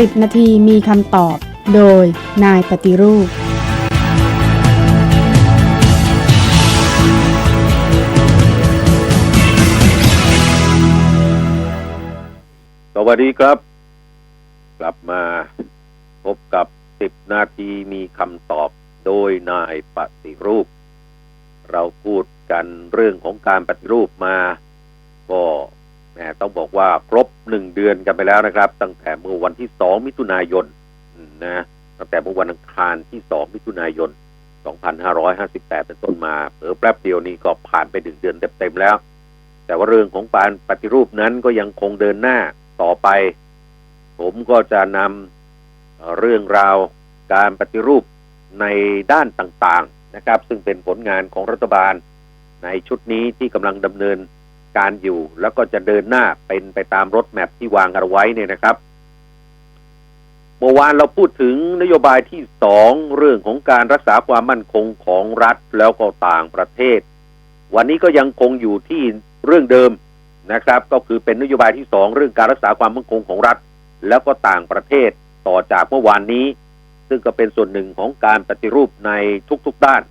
10 นาทีมีคำตอบ โดยนายปฏิรูป สวัสดีครับ กลับมาพบกับ 10 นาทีมีคำตอบ โดยนายปฏิรูป เราพูดกันเรื่องของการปฏิรูปมา ก็ แหมต้องบอกว่าครบหนึ่งเดือนกันไปแล้วนะครับ ตั้งแต่เมื่อวันที่สองมิถุนายนนะตั้งแต่เมื่อวันอังคารที่สองมิถุนายน 2558 เป็นต้นมาเผอแป๊บเดียวนี้ก็ผ่านไปหนึ่งเดือนเต็มๆแล้ว แต่ว่าเรื่องของการปฏิรูปนั้นก็ยังคงเดินหน้าต่อไป ผมก็จะนำเรื่องราวการปฏิรูปในด้านต่างๆนะครับ ซึ่งเป็นผลงานของรัฐบาลในชุดนี้ที่กำลังดำเนิน การอยู่ แล้วก็จะเดินหน้าเป็นไปตามรถแมพที่วางกันไว้เนี่ยนะครับเมื่อวานเราพูดถึงนโยบายที่สองเรื่องของการรักษาความมั่นคงของรัฐแล้วก็ต่างประเทศ วันนี้ก็ยังคงอยู่ที่เรื่องเดิมนะครับ ก็คือเป็นนโยบายที่สองเรื่องการรักษาความมั่นคงของรัฐ แล้วก็ต่างประเทศต่อจากเมื่อวานนี้ ซึ่งก็เป็นส่วนหนึ่งของการปฏิรูปในทุกๆด้าน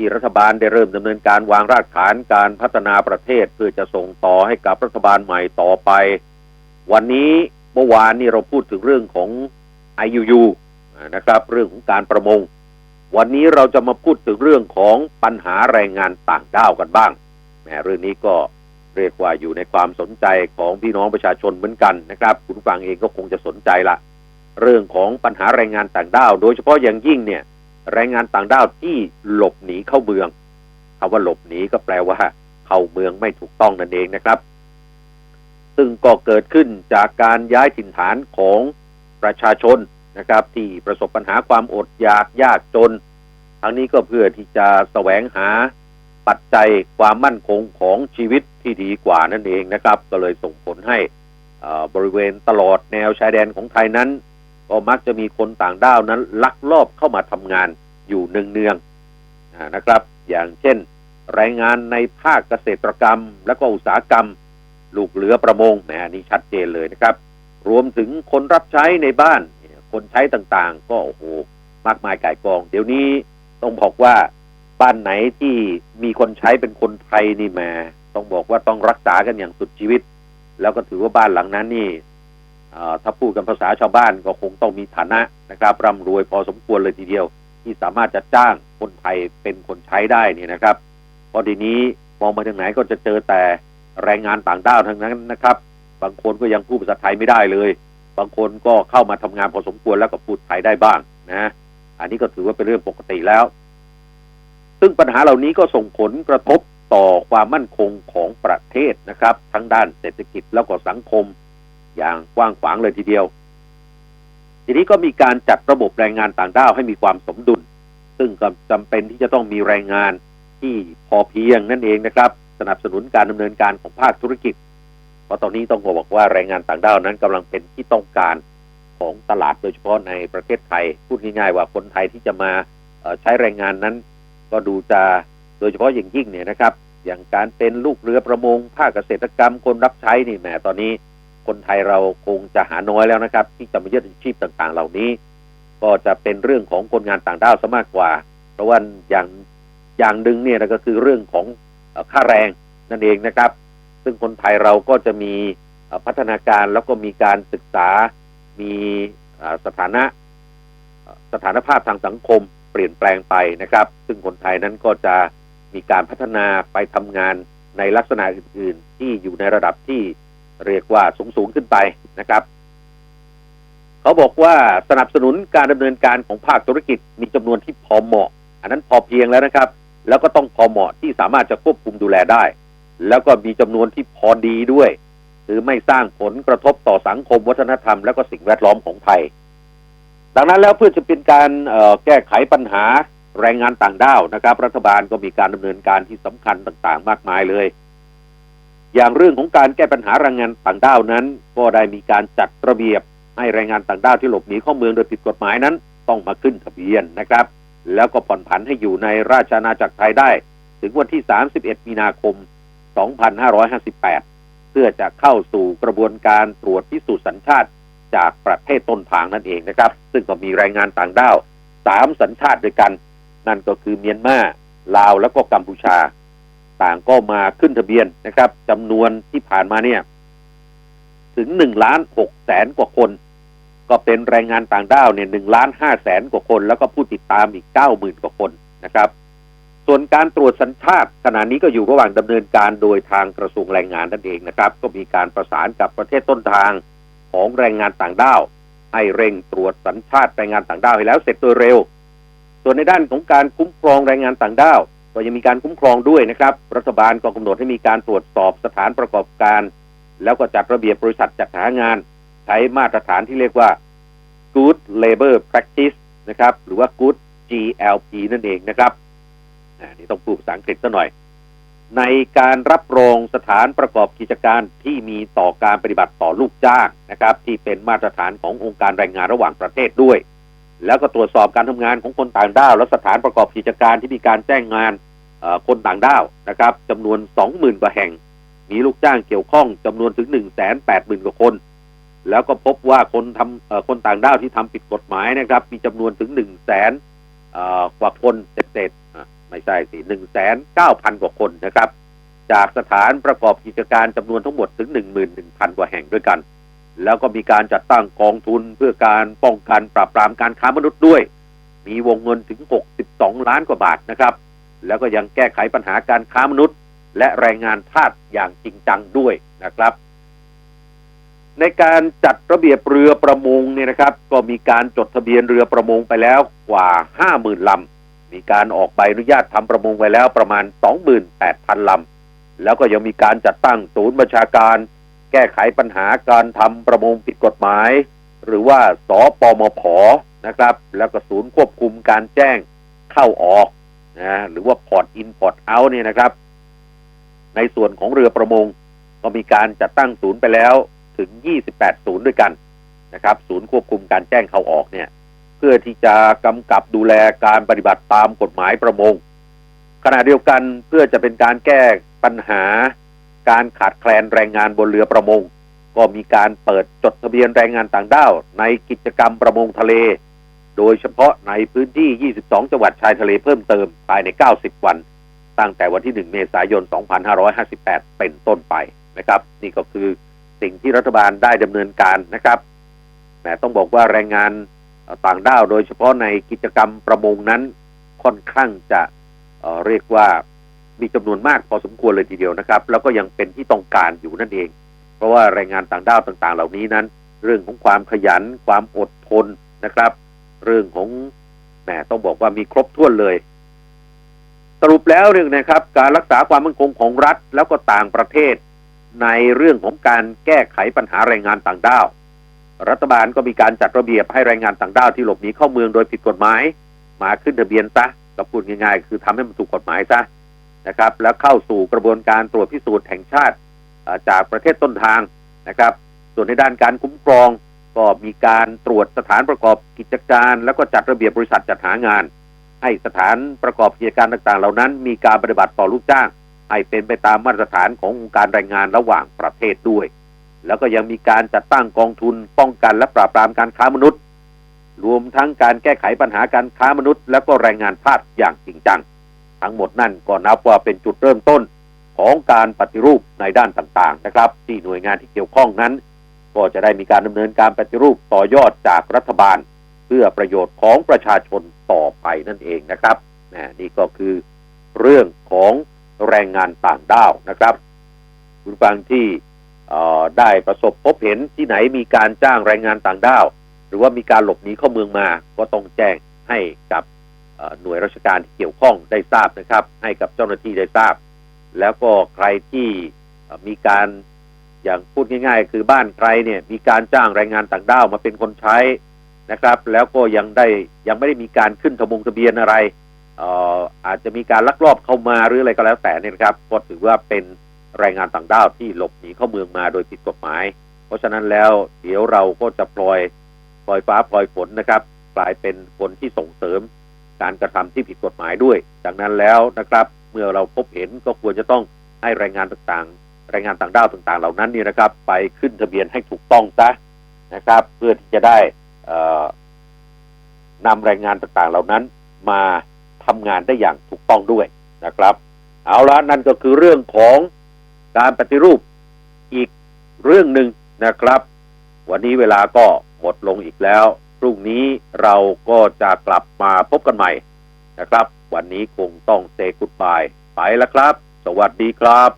ที่รัฐบาลได้เริ่มดำเนินการวางรากฐานการพัฒนาประเทศเพื่อจะส่งต่อให้กับรัฐบาลใหม่ต่อไป วันนี้เมื่อวานนี้เราพูดถึงเรื่องของ IUU นะครับ เรื่องของการประมง วันนี้เราจะมาพูดถึงเรื่องของปัญหาแรงงานต่างด้าวกันบ้างแหมเรื่องนี้ก็เรียกว่าอยู่ในความสนใจของพี่น้องประชาชนเหมือนกันนะครับ คุณฟังเองก็คงจะสนใจละ เรื่องของปัญหาแรงงานต่างด้าว โดยเฉพาะอย่างยิ่งเนี่ย แรงงานต่างด้าวที่หลบหนีเข้าเมืองคำว่าหลบหนีก็แปลว่าเข้าเมืองไม่ถูกต้องนั่นเองนะครับ ซึ่งก็เกิดขึ้นจากการย้ายถิ่นฐานของประชาชนนะครับ ที่ประสบปัญหาความอดอยากยากจน ทั้งนี้ก็เพื่อที่จะแสวงหาปัจจัยความมั่นคงของชีวิตที่ดีกว่านั่นเองนะครับ ก็เลยส่งผลให้บริเวณตลอดแนวชายแดนของไทยนั้น ก็มักจะมีคนต่างด้าวนั้น ลักลอบเข้ามาทำงานอยู่เนืองๆนะครับ อย่างเช่นแรงงานในภาคเกษตรกรรม และก็อุตสาหกรรม ลูกเรือประมงแหมนนี้ชัดเจนเลยนะครับ รวมถึงคนรับใช้ในบ้าน คนใช้ต่างๆ ก็โอ้โหมากมายก่ายกอง เดี๋ยวนี้ต้องบอกว่าบ้านไหนที่มีคนใช้เป็นคนไทยนี่แหมต้องบอกว่าต้องรักษากันอย่างสุดชีวิต แล้วก็ถือว่าบ้านหลังนั้นนี่ ถ้าพูดกันภาษาชาวบ้านก็คงต้องมีฐานะนะครับร่ำรวยพอสมควรเลยทีเดียว ที่สามารถจะจ้างคนไทยเป็นคนใช้ได้นี่นะครับพราะทีนี้มองมาทางไหนก็จะเจอแต่แรงงานต่างด้าวทั้งนั้นนะครับ บางคนก็ยังพูดภาษาไทยไม่ได้เลย บางคนก็เข้ามาทำงานพอสมควรแล้วก็พูดไทยได้บ้างนะ อันนี้ก็ถือว่าเป็นเรื่องปกติแล้ว ซึ่งปัญหาเหล่านี้ก็ส่งผลกระทบต่อความมั่นคงของประเทศนะครับ ทั้งด้านเศรษฐกิจแล้วก็สังคม อย่างกว้างขวางเลยทีเดียว ทีนี้ก็มีการจัดระบบแรงงานต่างด้าวให้มีความสมดุล ซึ่งก็จำเป็นที่จะต้องมีแรงงานที่พอเพียงนั่นเองนะครับ สนับสนุนการดำเนินการของภาคธุรกิจ เพราะตอนนี้ต้องบอกว่าแรงงานต่างด้าวนั้นกำลังเป็นที่ต้องการของตลาดโดยเฉพาะในประเทศไทย พูดง่ายๆว่าคนไทยที่จะมาใช้แรงงานนั้น ก็ดูจะโดยเฉพาะอย่างยิ่งเนี่ยนะครับ อย่างการเป็นลูกเรือประมงภาคเกษตรกรรมคนรับใช้นี่แหมตอนนี้ คนไทยเราคงจะหาน้อยแล้วนะครับ ที่จะมายึดอาชีพต่างๆ เหล่านี้ ก็จะเป็นเรื่องของคนงานต่างด้าวซะมากกว่า เพราะว่าอย่างอย่างหนึ่งเนี่ยก็คือเรื่องของค่าแรงนั่นเองนะครับ ซึ่งคนไทยเราก็จะมีพัฒนาการแล้วก็มีการศึกษา มีสถานะสถานภาพทางสังคมเปลี่ยนแปลงไปนะครับ ซึ่งคนไทยนั้นก็จะมีการพัฒนาไปทำงานในลักษณะอื่น ๆ ที่อยู่ในระดับที่ เรียกว่าสูงสูงขึ้นไปนะครับ เขาบอกว่าสนับสนุนการดำเนินการของภาคธุรกิจมีจำนวนที่พอเหมาะ อันนั้นพอเพียงแล้วนะครับ แล้วก็ต้องพอเหมาะที่สามารถจะควบคุมดูแลได้ แล้วก็มีจำนวนที่พอดีด้วยหรือไม่สร้างผลกระทบต่อสังคมวัฒนธรรม และก็สิ่งแวดล้อมของไทย ดังนั้นแล้วเพื่อจะเป็นการแก้ไขปัญหาแรงงานต่างด้าวนะครับ รัฐบาลก็มีการดำเนินการที่สำคัญต่าง ๆ มากมายเลย อย่างเรื่องของการแก้ปัญหาแรงงานต่างด้าวนั้น ก็ได้มีการจัดระเบียบให้แรงงานต่างด้าวที่หลบหนีเข้าเมืองโดยผิดกฎหมายนั้น ต้องมาขึ้นทะเบียนนะครับ แล้วก็ผ่อนผันให้อยู่ในราชอาณาจักรไทยได้ ถึงวันที่ 31 มีนาคม 2558 เพื่อจะเข้าสู่กระบวนการตรวจพิสูจน์สัญชาติจากประเทศต้นทางนั่นเองนะครับ ซึ่งก็มีแรงงานต่างด้าวสามสัญชาติด้วยกัน นั่นก็คือเมียนมาลาวแล้วก็กัมพูชา ต่างก็มาขึ้นทะเบียนนะครับจำนวนที่ผ่านมาเนี่ย ถึงหนึ่งล้านหกแสนกว่าคน ก็เป็นแรงงานต่างด้าวเนี่ยหนึ่งล้านห้าแสนกว่าคน แล้วก็ผู้ติดตามอีกเก้าหมื่นกว่าคนนะครับ ส่วนการตรวจสัญชาติขณะนี้ก็อยู่ระหว่างดำเนินการโดยทางกระทรวงแรงงานนั่นเองนะครับ ก็มีการประสานกับประเทศต้นทางของแรงงานต่างด้าวให้เร่งตรวจสัญชาติแรงงานต่างด้าวให้แล้วเสร็จโดยเร็ว ส่วนในด้านของการคุ้มครองแรงงานต่างด้าว ก็ยังมีการคุ้มครองด้วยนะครับ รัฐบาลก็กำหนดให้มีการตรวจสอบสถานประกอบการ แล้วก็จัดระเบียบบริษัทจัดหางาน ใช้มาตรฐานที่เรียกว่า Good Labor Practice นะครับ หรือว่า Good GLP นั่นเองนะครับนี่ต้องพูดภาษาอังกฤษซะหน่อย ในการรับรองสถานประกอบกิจการที่มีต่อการปฏิบัติต่อลูกจ้างนะครับ ที่เป็นมาตรฐานขององค์การแรงงานระหว่างประเทศด้วย แล้วก็ตรวจสอบการทำงานของคนต่างด้าว และสถานประกอบกิจการที่มีการแจ้งงานคนต่างด้าวนะครับจำนวน 20,000 กว่าแห่ง มีลูกจ้างเกี่ยวข้องจำนวนถึง 180,000 กว่าคน แล้วก็พบว่าคนทำคนต่างด้าวที่ทำผิดกฎหมายนะครับ มีจำนวนถึง 1 0 0 0 0แสนกว่าคนเศษไม่ใช่สิ1 9 0 0 0กว่าคนนะครับ จากสถานประกอบกิจการจำนวนทั้งหมดถึง11,000กว่าแห่งด้วยกัน แล้วก็มีการจัดตั้งกองทุนเพื่อการป้องกันปราบปรามการค้ามนุษย์ด้วย มีวงเงินถึง 62 ล้านกว่าบาทนะครับ แล้วก็ยังแก้ไขปัญหาการค้ามนุษย์ และแรงงานทาสอย่างจริงจังด้วยนะครับ ในการจัดระเบียบเรือประมงเนี่ยนะครับ ก็มีการจดทะเบียนเรือประมงไปแล้วกว่า 50,000ลำมีการออกใบอนุญาตทำประมงไว้แล้วประมาณ 28,000ลำแล้วก็ยังมีการจัดตั้งศูนย์บัญชาการ แก้ไขปัญหาการทำประมงผิดกฎหมาย หรือว่าสปมผนะครับ แล้วก็ศูนย์ควบคุมการแจ้งเข้าออกนะหรือว่าพอร์ตอินพอร์ตเอาเนี่ยนะครับ ในส่วนของเรือประมง ก็มีการจัดตั้งศูนย์ไปแล้วถึง 28 ศูนย์ด้วยกันนะครับ ศูนย์ควบคุมการแจ้งเข้าออกเนี่ย เพื่อที่จะกำกับดูแลการปฏิบัติตามกฎหมายประมงขณะเดียวกันเพื่อจะเป็นการแก้ปัญหา การขาดแคลนแรงงานบนเรือประมง ก็มีการเปิดจดทะเบียนแรงงานต่างด้าวในกิจกรรมประมงทะเล โดยเฉพาะในพื้นที่ 22 จังหวัดชายทะเลเพิ่มเติมภายใน 90 วัน ตั้งแต่วันที่ 1 เมษายน 2558 เป็นต้นไปนะครับ นี่ก็คือสิ่งที่รัฐบาลได้ดำเนินการนะครับแหมต้องบอกว่าแรงงานต่างด้าว โดยเฉพาะในกิจกรรมประมงนั้นค่อนข้างจะเเรียกว่า มีจำนวนมากพอสมควรเลยทีเดียวนะครับ แล้วก็ยังเป็นที่ต้องการอยู่นั่นเอง เพราะว่าแรงงานต่างด้าวต่าง ๆ เหล่านี้นั้น เรื่องของความขยัน ความอดทนนะครับ เรื่องของแหมต้องบอกว่ามีครบถ้วนเลย สรุปแล้วเรื่องนะครับ การรักษาความมั่นคงของรัฐแล้วก็ต่างประเทศ ในเรื่องของการแก้ไขปัญหาแรงงานต่างด้าวรัฐบาลก็มีการจัดระเบียบให้แรงงานต่างด้าวที่หลบหนีเข้าเมืองโดยผิดกฎหมาย มาขึ้นทะเบียนซะก็พูดง่ายๆ คือทำให้มันถูกกฎหมายซะ นะครับ แล้วเข้าสู่กระบวนการตรวจพิสูจน์แห่งชาติจากประเทศต้นทางนะครับ ส่วนในด้านการคุ้มครองก็มีการตรวจสถานประกอบกิจการ แล้วก็จัดระเบียบบริษัทจัดหางาน ให้สถานประกอบกิจการต่างๆ เหล่านั้น มีการปฏิบัติต่อลูกจ้าง ให้เป็นไปตามมาตรฐานขององค์การแรงงานระหว่างประเทศด้วย แล้วก็ยังมีการจัดตั้งกองทุนป้องกันและปราบปรามการค้ามนุษย์ รวมทั้งการแก้ไขปัญหาการค้ามนุษย์ แล้วก็แรงงานทาสอย่างจริงจัง ทั้งหมดนั่นก็นับว่าเป็นจุดเริ่มต้นของการปฏิรูปในด้านต่างๆนะครับ ที่หน่วยงานที่เกี่ยวข้องนั้น ก็จะได้มีการดำเนินการปฏิรูปต่อยอดจากรัฐบาล เพื่อประโยชน์ของประชาชนต่อไปนั่นเองนะครับน,นี่ก็คือเรื่องของแรงงานต่างด้าวนะครับคุณฟังที่ได้ประสบพบเห็นที่ไหนมีการจ้างแรงงานต่างด้าว หรือว่ามีการหลบหนีเข้าเมืองมาก็ต้องแจ้งให้กับ หน่วยราชการที่เกี่ยวข้องได้ทราบนะครับ ให้กับเจ้าหน้าที่ได้ทราบ แล้วก็ใครที่มีการอย่างพูดง่าย ๆ คือบ้านใครเนี่ยมีการจ้างแรงงานต่างด้าวมาเป็นคนใช้นะครับ แล้วก็ยังได้ยังไม่ได้มีการขึ้นทะบงทะเบียนอะไรอออาจจะมีการลักลอบเข้ามาหรืออะไรก็แล้วแต่เนี่ยนะครับก็ถือว่าเป็นแรงงานต่างด้าวที่หลบหนีเข้าเมืองมาโดยผิดกฎหมาย เพราะฉะนั้นแล้วเดี๋ยวเราก็จะปล่อยปล่อยฟ้าปล่อยฝนนะครับ กลายเป็นคนที่ส่งเสริม การกระทำที่ผิดกฎหมายด้วยดังนั้นแล้วนะครับ เมื่อเราพบเห็นก็ควรจะต้องให้แรงงานต่างๆ แรงงานต่างด้าวต่าง ๆ เหล่านั้นนี่นะครับ ไปขึ้นทะเบียนให้ถูกต้องซะนะครับ เพื่อที่จะได้นำรายงานต่างๆ เหล่านั้นมาทำงานได้อย่างถูกต้องด้วยนะครับ เอาละนั่นก็คือเรื่องของการปฏิรูปอีกเรื่องหนึ่งนะครับ วันนี้เวลาก็หมดลงอีกแล้ว พรุ่งนี้เราก็จะกลับมาพบกันใหม่นะครับ วันนี้คงต้องเซกุดบายไปแล้วครับ สวัสดีครับ